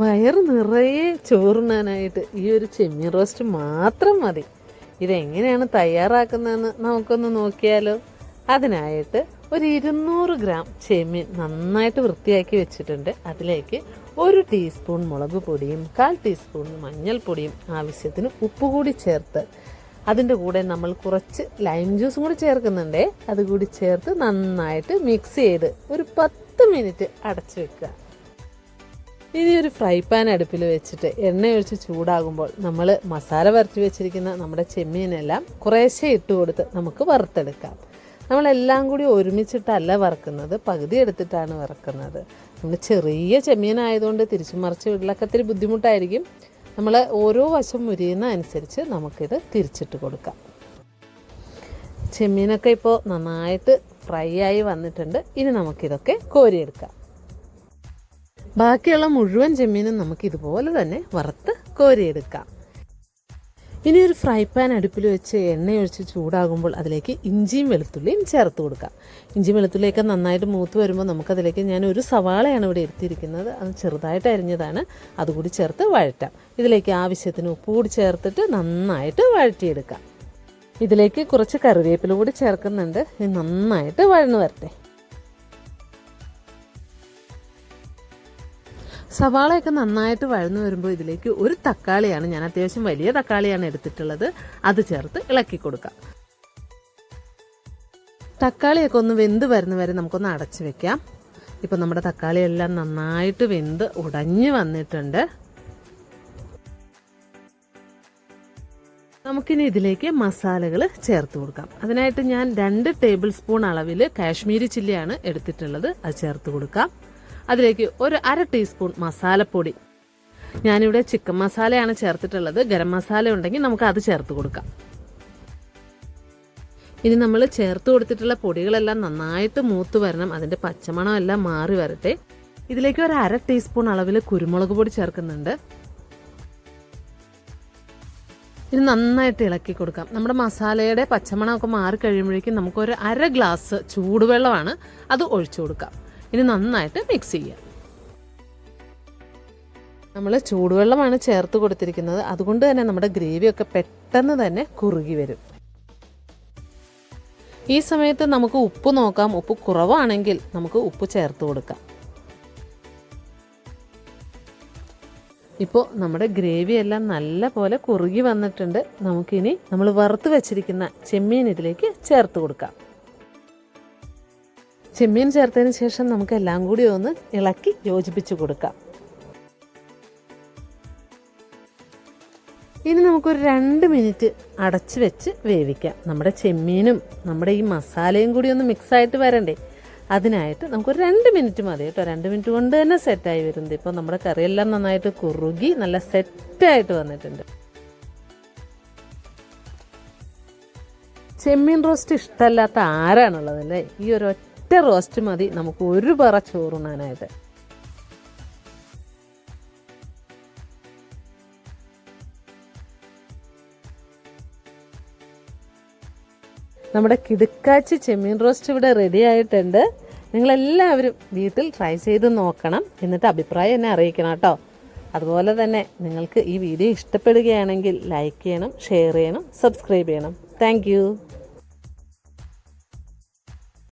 വയറ് നിറയെ ചോറുണ്ണാനായിട്ട് ഈ ഒരു ചെമ്മീൻ റോസ്റ്റ് മാത്രം മതി. ഇതെങ്ങനെയാണ് തയ്യാറാക്കുന്നതെന്ന് നമുക്കൊന്ന് നോക്കിയാലോ? അതിനായിട്ട് ഒരു ഇരുന്നൂറ് ഗ്രാം ചെമ്മീൻ നന്നായിട്ട് വൃത്തിയാക്കി വെച്ചിട്ടുണ്ട്. അതിലേക്ക് ഒരു ടീസ്പൂൺ മുളക് പൊടിയും കാൽ ടീസ്പൂൺ മഞ്ഞൾപ്പൊടിയും ആവശ്യത്തിന് ഉപ്പ് കൂടി ചേർത്ത് അതിന്റെ കൂടെ നമ്മൾ കുറച്ച് ലൈം ജ്യൂസും കൂടി ചേർക്കുന്നുണ്ടേ അതുകൂടി ചേർത്ത് നന്നായിട്ട് മിക്സ് ചെയ്ത് ഒരു പത്ത് മിനിറ്റ് അടച്ചു വെക്കുക. ഇനി ഒരു ഫ്രൈ പാൻ അടുപ്പിൽ വെച്ചിട്ട് എണ്ണ ഒഴിച്ച് ചൂടാകുമ്പോൾ നമ്മൾ മസാല വരട്ടി വെച്ചിരിക്കുന്ന നമ്മുടെ ചെമ്മീനെല്ലാം കുറേശ്ശെ ഇട്ട് കൊടുത്ത് നമുക്ക് വറുത്തെടുക്കാം. നമ്മളെല്ലാം കൂടി ഒരുമിച്ചിട്ടല്ല വറക്കുന്നത് പകുതി എടുത്തിട്ടാണ് വറക്കുന്നത്. നമ്മൾ ചെറിയ ചെമ്മീനായതുകൊണ്ട് തിരിച്ചു മറിച്ച് വിടലൊക്കെ ഇത്തിരി ബുദ്ധിമുട്ടായിരിക്കും. നമ്മൾ ഓരോ വശം മുരിയുന്ന അനുസരിച്ച് നമുക്കിത് തിരിച്ചിട്ട് കൊടുക്കാം. ചെമ്മീനൊക്കെ ഇപ്പോൾ നന്നായിട്ട് ഫ്രൈ ആയി വന്നിട്ടുണ്ട്. ഇനി നമുക്കിതൊക്കെ കോരിയെടുക്കാം. ബാക്കിയുള്ള മുഴുവൻ ചെമ്മീനും നമുക്ക് ഇതുപോലെ തന്നെ വറുത്ത് കോരിയെടുക്കാം. ഇനി ഒരു ഫ്രൈ പാൻ അടുപ്പിൽ വെച്ച് എണ്ണയൊഴിച്ച് ചൂടാകുമ്പോൾ അതിലേക്ക് ഇഞ്ചിയും വെളുത്തുള്ളിയും ചേർത്ത് കൊടുക്കാം. ഇഞ്ചിയും വെളുത്തുള്ളിയൊക്കെ നന്നായിട്ട് മൂത്ത് വരുമ്പോൾ നമുക്കതിലേക്ക് ഞാൻ ഒരു സവാളയാണ് ഇവിടെ എടുത്തിരിക്കുന്നത്. അത് ചെറുതായിട്ട് അരിഞ്ഞതാണ്. അതുകൂടി ചേർത്ത് വഴറ്റാം. ഇതിലേക്ക് ആവശ്യത്തിന് ഉപ്പ് കൂടി ചേർത്തിട്ട് നന്നായിട്ട് വഴറ്റിയെടുക്കാം. ഇതിലേക്ക് കുറച്ച് കറിവേപ്പില കൂടി ചേർക്കുന്നുണ്ട്. നന്നായിട്ട് വഴന്നു വരട്ടെ. സവാളയൊക്കെ നന്നായിട്ട് വഴന്നു വരുമ്പോൾ ഇതിലേക്ക് ഒരു തക്കാളിയാണ്. ഞാൻ അത്യാവശ്യം വലിയ തക്കാളിയാണ് എടുത്തിട്ടുള്ളത്. അത് ചേർത്ത് ഇളക്കി കൊടുക്കാം. തക്കാളിയൊക്കെ ഒന്ന് വെന്ത് വരുന്ന വരെ നമുക്കൊന്ന് അടച്ചു വെക്കാം. ഇപ്പം നമ്മുടെ തക്കാളിയെല്ലാം നന്നായിട്ട് വെന്ത് ഉടഞ്ഞു വന്നിട്ടുണ്ട്. നമുക്കിനി ഇതിലേക്ക് മസാലകൾ ചേർത്ത് കൊടുക്കാം. അതിനായിട്ട് ഞാൻ രണ്ട് ടേബിൾ സ്പൂൺ അളവിൽ കാശ്മീരി ചില്ലിയാണ് എടുത്തിട്ടുള്ളത്. അത് ചേർത്ത് കൊടുക്കാം. അതിലേക്ക് ഒരു അര ടീസ്പൂൺ മസാലപ്പൊടി. ഞാനിവിടെ ചിക്കൻ മസാലയാണ് ചേർത്തിട്ടുള്ളത്. ഗരം മസാല ഉണ്ടെങ്കിൽ നമുക്ക് അത് ചേർത്ത് കൊടുക്കാം. ഇനി നമ്മൾ ചേർത്ത് കൊടുത്തിട്ടുള്ള പൊടികളെല്ലാം നന്നായിട്ട് മൂത്ത് വരണം. അതിന്റെ പച്ചമണം എല്ലാം മാറി വരട്ടെ. ഇതിലേക്ക് ഒരു അര ടീസ്പൂൺ അളവിൽ കുരുമുളക് പൊടി ചേർക്കുന്നുണ്ട്. ഇത് നന്നായിട്ട് ഇളക്കി കൊടുക്കാം. നമ്മുടെ മസാലയുടെ പച്ചമണമൊക്കെ മാറി കഴിയുമ്പോഴേക്കും നമുക്കൊരു അര ഗ്ലാസ് ചൂടുവെള്ളമാണ് അത് ഒഴിച്ചു കൊടുക്കാം. ഇനി നന്നായിട്ട് മിക്സ് ചെയ്യുക. നമ്മൾ ചൂടുവെള്ളമാണ് ചേർത്ത് കൊടുത്തിരിക്കുന്നത്. അതുകൊണ്ട് തന്നെ നമ്മുടെ ഗ്രേവിയൊക്കെ പെട്ടെന്ന് തന്നെ കുറുകി വരും. ഈ സമയത്ത് നമുക്ക് ഉപ്പ് നോക്കാം. ഉപ്പ് കുറവാണെങ്കിൽ നമുക്ക് ഉപ്പ് ചേർത്ത് കൊടുക്കാം. ഇപ്പോൾ നമ്മുടെ ഗ്രേവി എല്ലാം നല്ല പോലെ കുറുകി വന്നിട്ടുണ്ട്. നമുക്കിനി നമ്മൾ വറുത്ത് വെച്ചിരിക്കുന്ന ചെമ്മീൻ ഇതിലേക്ക് ചേർത്ത് കൊടുക്കാം. ചെമ്മീൻ ചേർത്തതിന് ശേഷം നമുക്ക് എല്ലാം കൂടി ഒന്ന് ഇളക്കി യോജിപ്പിച്ച് കൊടുക്കാം. ഇനി നമുക്കൊരു രണ്ട് മിനിറ്റ് അടച്ച് വെച്ച് വേവിക്കാം. നമ്മുടെ ചെമ്മീനും നമ്മുടെ ഈ മസാലയും കൂടി ഒന്ന് മിക്സായിട്ട് വരണ്ടേ? അതിനായിട്ട് നമുക്കൊരു രണ്ട് മിനിറ്റ് മതി കേട്ടോ. രണ്ട് മിനിറ്റ് കൊണ്ട് തന്നെ സെറ്റായി വരുന്നത് ഇപ്പോൾ നമ്മുടെ കറിയെല്ലാം നന്നായിട്ട് കുറുകി നല്ല സെറ്റായിട്ട് വന്നിട്ടുണ്ട്. ചെമ്മീൻ റോസ്റ്റ് ഇഷ്ടമല്ലാത്ത ആരാണുള്ളതല്ലേ ഈ ഒരു ഒറ്റ റോസ്റ്റ് മതി. നമുക്ക് ഒരു പറ ചോറുണ്ണാനായിട്ട്. നമ്മുടെ കിടുക്കാച്ചി ചെമ്മീൻ റോസ്റ്റ് ഇവിടെ റെഡി ആയിട്ടുണ്ട്. നിങ്ങളെല്ലാവരും വീട്ടിൽ ട്രൈ ചെയ്ത് നോക്കണം. എന്നിട്ട് അഭിപ്രായം എന്നെ അറിയിക്കണം കേട്ടോ. അതുപോലെ തന്നെ നിങ്ങൾക്ക് ഈ വീഡിയോ ഇഷ്ടപ്പെടുകയാണെങ്കിൽ ലൈക്ക് ചെയ്യണം ഷെയർ ചെയ്യണം സബ്സ്ക്രൈബ് ചെയ്യണം. താങ്ക്